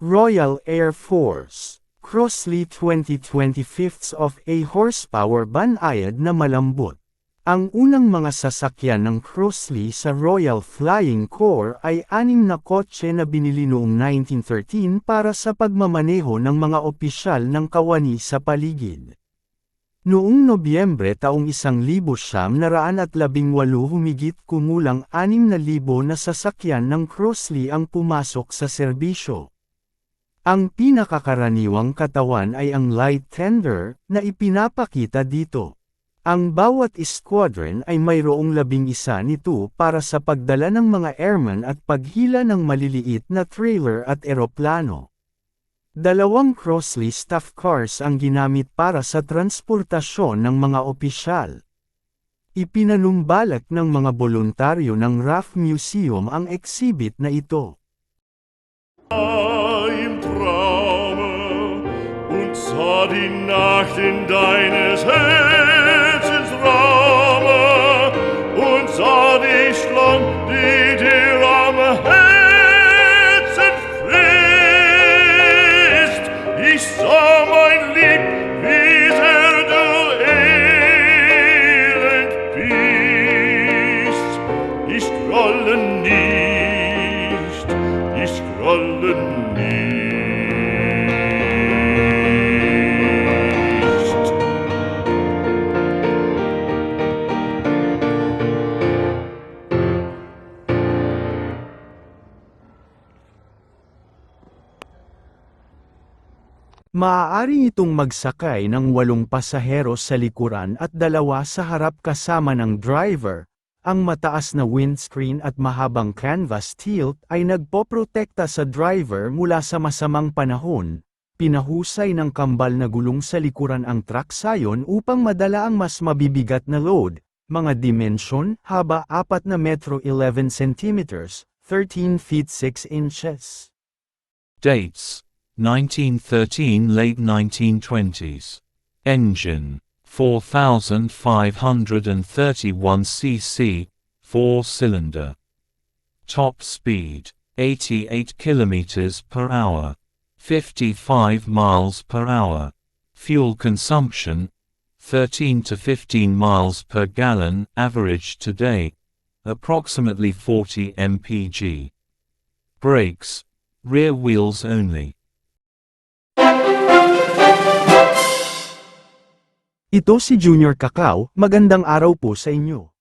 Royal Air Force, Crossley 2025 of a horsepower banayad na malambot. Ang unang mga sasakyan ng Crossley sa Royal Flying Corps ay anim na kotse na binili noong 1913 para sa pagmamaneho ng mga opisyal ng kawani sa paligid. Noong Nobyembre taong 1918 humigit kumulang 6,000 na sasakyan ng Crossley ang pumasok sa serbisyo. Ang pinakakaraniwang katawan ay ang light tender, na ipinapakita dito. Ang bawat squadron ay mayroong labing isa nito para sa pagdala ng mga airman at paghila ng maliliit na trailer at eroplano. Dalawang Crossley staff cars ang ginamit para sa transportasyon ng mga opisyal. Ipinanumbalak ng mga voluntaryo ng RAF Museum ang exhibit na ito. In deines Herzens Raume und sah dich lang, die dir am Herzen frisst. Ich sah mein Lieb, wie sehr du elend bist. Ich scrolle nicht, ich scrolle nicht. Maaari itong magsakay ng walong pasahero sa likuran at dalawa sa harap kasama ng driver. Ang mataas na windscreen at mahabang canvas tilt ay nagpoprotekta sa driver mula sa masamang panahon. Pinahusay ng kambal na gulong sa likuran ang truck sayon upang madala ang mas mabibigat na load. Mga dimensyon, haba 4 na metro 11 centimeters, 13 feet 6 inches. Dates 1913 late 1920s. Engine 4531 cc, 4 cylinder. Top speed 88 kilometers per hour, 55 miles per hour. Fuel consumption 13 to 15 miles per gallon average today, approximately 40 mpg. Brakes rear wheels only. Ito si Junior Kakao, magandang araw po sa inyo.